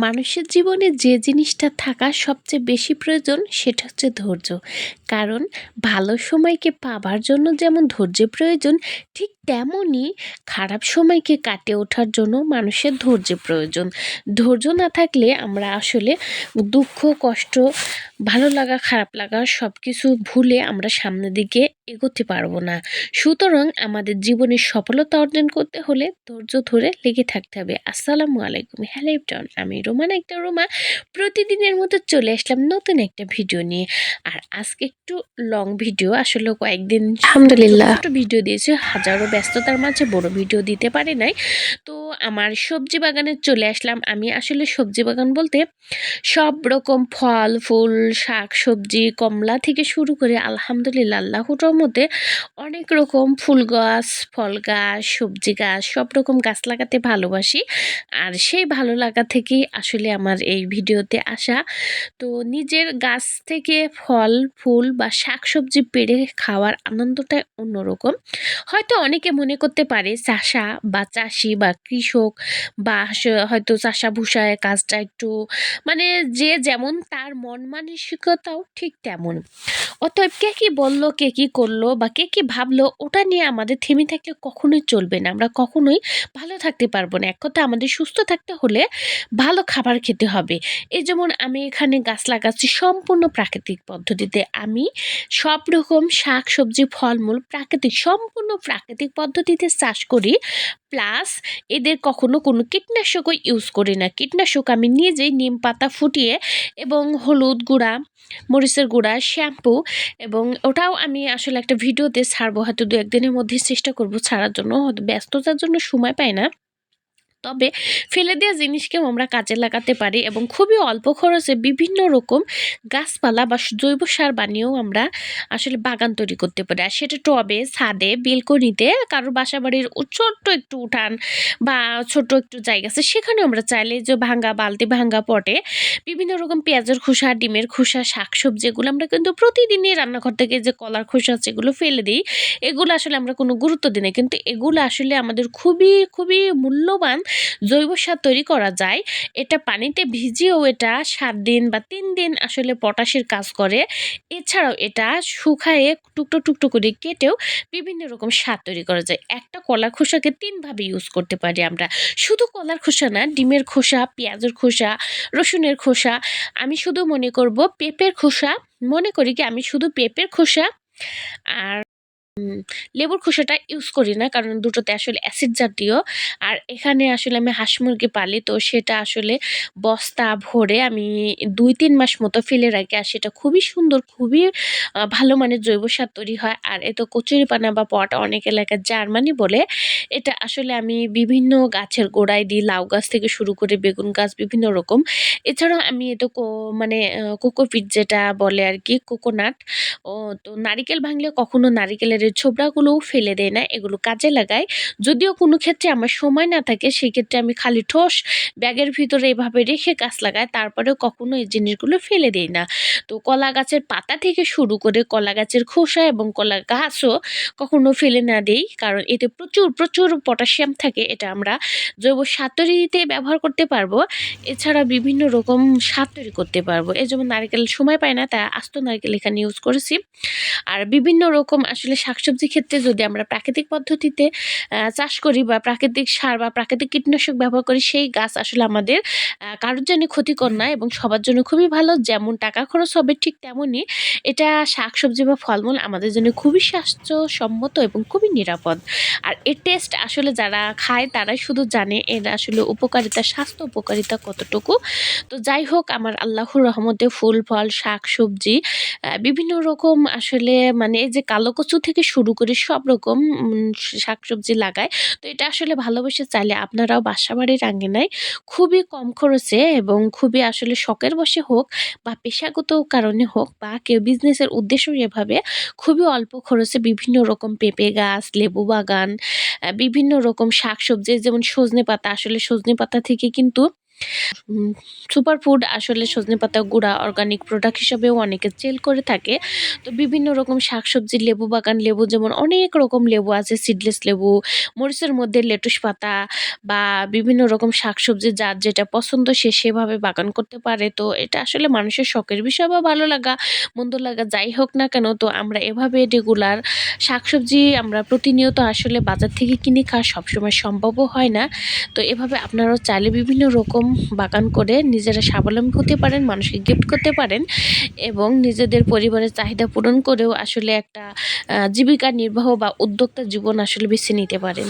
মানুষের জীবনে যে জিনিসটা থাকা সবচেয়ে বেশি প্রয়োজন সেটা হচ্ছে ধৈর্য। কারণ ভালো সময়কে পাবার জন্য যেমন ধৈর্যের প্রয়োজন, ঠিক তেমনই খারাপ সময়কে কাটিয়ে ওঠার জন্য মানুষের ধৈর্যের প্রয়োজন। ধৈর্য না থাকলে আমরা আসলে দুঃখ কষ্ট ভালো লাগা খারাপ লাগা সব কিছু ভুলে আমরা সামনের দিকে এগোতে পারব না। সুতরাং আমাদের জীবনে সফলতা অর্জন করতে হলে ধৈর্য ধরে লেগে থাকতে হবে। আসসালামু আলাইকুম। হ্যালো ইপটন আমি রোমান একটা রোমা। প্রতিদিনের মতো চলে আসলাম নতুন একটা ভিডিও নিয়ে। আর আজকে একটু লং ভিডিও আসলে কয়েকদিন আলহামদুলিল্লাহ। ভিডিও দিয়েছে হাজারো ব্যস্ততার মাঝে বড় ভিডিও দিতে পারি নাই। তো আমার সবজি বাগানে চলে আসলাম। আমি আসলে সবজি বাগান বলতে সব রকম ফল, ফুল, শাক, সবজি, কমলা থেকে শুরু করে আলহামদুলিল্লাহ আল্লাহর মধ্যে অনেক রকম ফুল গাছ, ফল গাছ, সবজি গাছ, সব রকম গাছ লাগাতে ভালোবাসি। আর সেই ভালো লাগা থেকেই আসলে আমার এই ভিডিওতে আসা। তো নিজের গাছ থেকে ফল, ফুল বা শাক সবজি পেড়ে খাওয়ার আনন্দটাই অন্যরকম। হয়তো অনেকে মনে করতে পারে, চাষা বা চাষি বা কৃষক বা স- হয়তো চাষা ভূষায় কাজটা একটু মানে যে যেমন তার মন মানসিকতাও ঠিক তেমন। অতএব কে কি বলল, কে কি করল বা কে কি ভাবলো, ওটা নিয়ে আমাদের থেমে থাকলে কখনোই চলবে না। আমরা কখনোই ভালো থাকতে পারব না। এক কথা আমাদের সুস্থ থাকতে হলে ভালো খাবার খেতে হবে। এই যেমন আমি এখানে গাছ লাগাচ্ছি সম্পূর্ণ প্রাকৃতিক পদ্ধতিতে। আমি সব রকম শাক, সবজি, ফলমূল প্রাকৃতিক, সম্পূর্ণ প্রাকৃতিক পদ্ধতিতে চাষ করি। প্লাস এদের কখনো কোনো কীটনাশকও ইউজ করি না। কীটনাশক আমি নিজেই নিম পাতা ফুটিয়ে এবং হলুদ গুঁড়া, মরিচের গুঁড়া শ্যাম্পু এবং ওটাও আমি আসলে একটা ভিডিওতে ছাড়বো। হয়তো দু একদিনের মধ্যে চেষ্টা করব ছাড়ার জন্য। হয়তো ব্যস্ততার জন্য সময় পাই না। তবে ফেলে দেওয়া জিনিসকেও আমরা কাজে লাগাতে পারি এবং খুবই অল্প খরচে বিভিন্ন রকম গাছপালা বা জৈব সার বানিয়েও আমরা আসলে বাগান তৈরি করতে পারি। আর সেটা টবে ছাদে, বেলকনিতে, কারোর বাসা বাড়ির ছোট্ট একটু উঠান বা ছোট একটু জায়গা আছে, সেখানেও আমরা চাইলে যে ভাঙ্গা বালতি, ভাঙ্গা পটে, বিভিন্ন রকম পেঁয়াজের খোসা, ডিমের খোসা, শাকসবজি, এগুলো আমরা কিন্তু প্রতিদিনই রান্নাঘর থেকে যে কলার খোসা আছে এগুলো ফেলে দিই। এগুলো আসলে আমরা কোনো গুরুত্ব দিই না, কিন্তু এগুলো আসলে আমাদের খুবই খুবই মূল্যবান জৈব সার তৈরি করা যায়। এটা পানিতে ভিজিয়েও এটা সাত দিন বা তিন দিন আসলে পটাশের কাজ করে। এছাড়াও এটা শুকায়ে টুকটো টুকটো করে কেটেও বিভিন্ন রকম সার তৈরি করা যায়। একটা কলার খোসাকে তিনভাবে ইউজ করতে পারি আমরা। শুধু কলার খোসা না, ডিমের খোসা, পেঁয়াজের খোসা, রসুনের খোসা, আমি শুধু মনে করব পেঁপের খোসা। মনে করি কি আমি শুধু পেঁপের খোসা আর লেবুর খোসাটা ইউজ করি না, কারণ দুটোতে আসলে অ্যাসিড জাতীয়। আর এখানে আসলে আমি হাঁস মুরগি পালি, তো সেটা আসলে বস্তা ভরে আমি দুই তিন মাস মতো ফেলে রাখি, আর সেটা খুবই সুন্দর, খুবই ভালো মানের জৈব সার তৈরি হয়। আর এ তো কচুরিপানা বা পট অনেক এলাকায় জার্মানি বলে, এটা আসলে আমি বিভিন্ন গাছের গোড়ায় দিই লাউ গাছ থেকে শুরু করে বেগুন গাছ, বিভিন্ন রকম। এছাড়াও আমি এতো মানে কোকোপিট যেটা বলে আর কি, কোকোনাট, ও তো নারিকেল ভাঙলে কখনো নারিকেলের এই ছোবড়াগুলোও ফেলে দেয় না, এগুলো কাজে লাগাই যদিও কোনো ক্ষেত্রে আমার সময় না থাকে, সেক্ষেত্রে আমি খালি ঠোস ব্যাগের ভিতরে এভাবে রেখে গাছ লাগাই, তারপরেও কখনো এই জিনিসগুলো ফেলে দেই না। তো কলা গাছের পাতা থেকে শুরু করে কলা গাছের খোসা এবং কলা গাছও কখনো ফেলে না দেই, কারণ এতে প্রচুর প্রচুর পটাশিয়াম থাকে, এটা আমরা জৈব সার তৈরিতে ব্যবহার করতে পারব। এছাড়া বিভিন্ন রকম সার তৈরি করতে পারব। এই যেমন নারকেল সময় পায় না তাই আস্ত নারকেল এখানে ইউজ করেছি। আর বিভিন্ন রকম আসলে শাকসবজি ক্ষেত্রে যদি আমরা প্রাকৃতিক পদ্ধতিতে চাষ করি বা প্রাকৃতিক সার বা প্রাকৃতিক কীটনাশক ব্যবহার করি, সেই গাছ আসলে আমাদের কারোর জন্য ক্ষতিকর নয় এবং সবার জন্য খুবই ভালো। যেমন টাকা খরচ হবে ঠিক তেমনই এটা শাকসবজি বা ফলমূল আমাদের জন্য খুবই স্বাস্থ্যসম্মত এবং খুবই নিরাপদ। আর এর টেস্ট আসলে যারা খায় তারাই শুধু জানে, এর আসলে উপকারিতা, স্বাস্থ্য উপকারিতা কতটুকু। তো যাই হোক, আমার আল্লাহর রহমতে ফুল, ফল শাক সবজি বিভিন্ন রকম আসলে মানে এই যে কালো কচু থেকে শুরু করে সব রকম শাকসবজি লাগায়। তো এটা আসলে ভালোবেসে চাইলে আপনারাও বাসা বাড়ির আঙ্গিনায় খুবই কম খরচে এবং খুবই আসলে শখের বসে হোক বা পেশাগত কারণে হোক বা কেউ বিজনেসের উদ্দেশ্য এভাবে খুবই অল্প খরচে বিভিন্ন রকম পেঁপে গাছ, লেবু বাগান বিভিন্ন রকম শাকসবজি, যেমন সজনে পাতা। আসলে সজনে পাতা থেকে কিন্তু সুপার ফুড আসলে সজনে পাতা গুঁড়া অর্গানিক প্রোডাক্ট হিসাবেও অনেকে সেল করে থাকে। তো বিভিন্ন রকম শাকসবজি, লেবু বাগান, লেবু যেমন অনেক রকম লেবু আছে সিডলেস লেবু, মরিচের মধ্যে লেটুস পাতা বা বিভিন্ন রকম শাকসবজি যার যেটা পছন্দ সে সেভাবে বাগান করতে পারে। তো এটা আসলে মানুষের শখের বিষয় বা ভালো লাগা, মন্দ লাগা যাই হোক না কেন, তো আমরা এভাবে রেগুলার শাকসবজি আমরা প্রতিনিয়ত আসলে বাজার থেকে কিনে খাওয়া সবসময় সম্ভবও হয় না। তো এভাবে আপনারাও চাইলে বিভিন্ন রকম বাগান করে নিজেরা স্বাবলম্বী হতে পারেন, মানুষকে গিফট করতে পারেন এবং নিজেদের পরিবারের চাহিদা পূরণ করেও আসলে একটা জীবিকা নির্বাহ বা উদ্যোক্তা জীবন আসলে বেছে নিতে পারেন।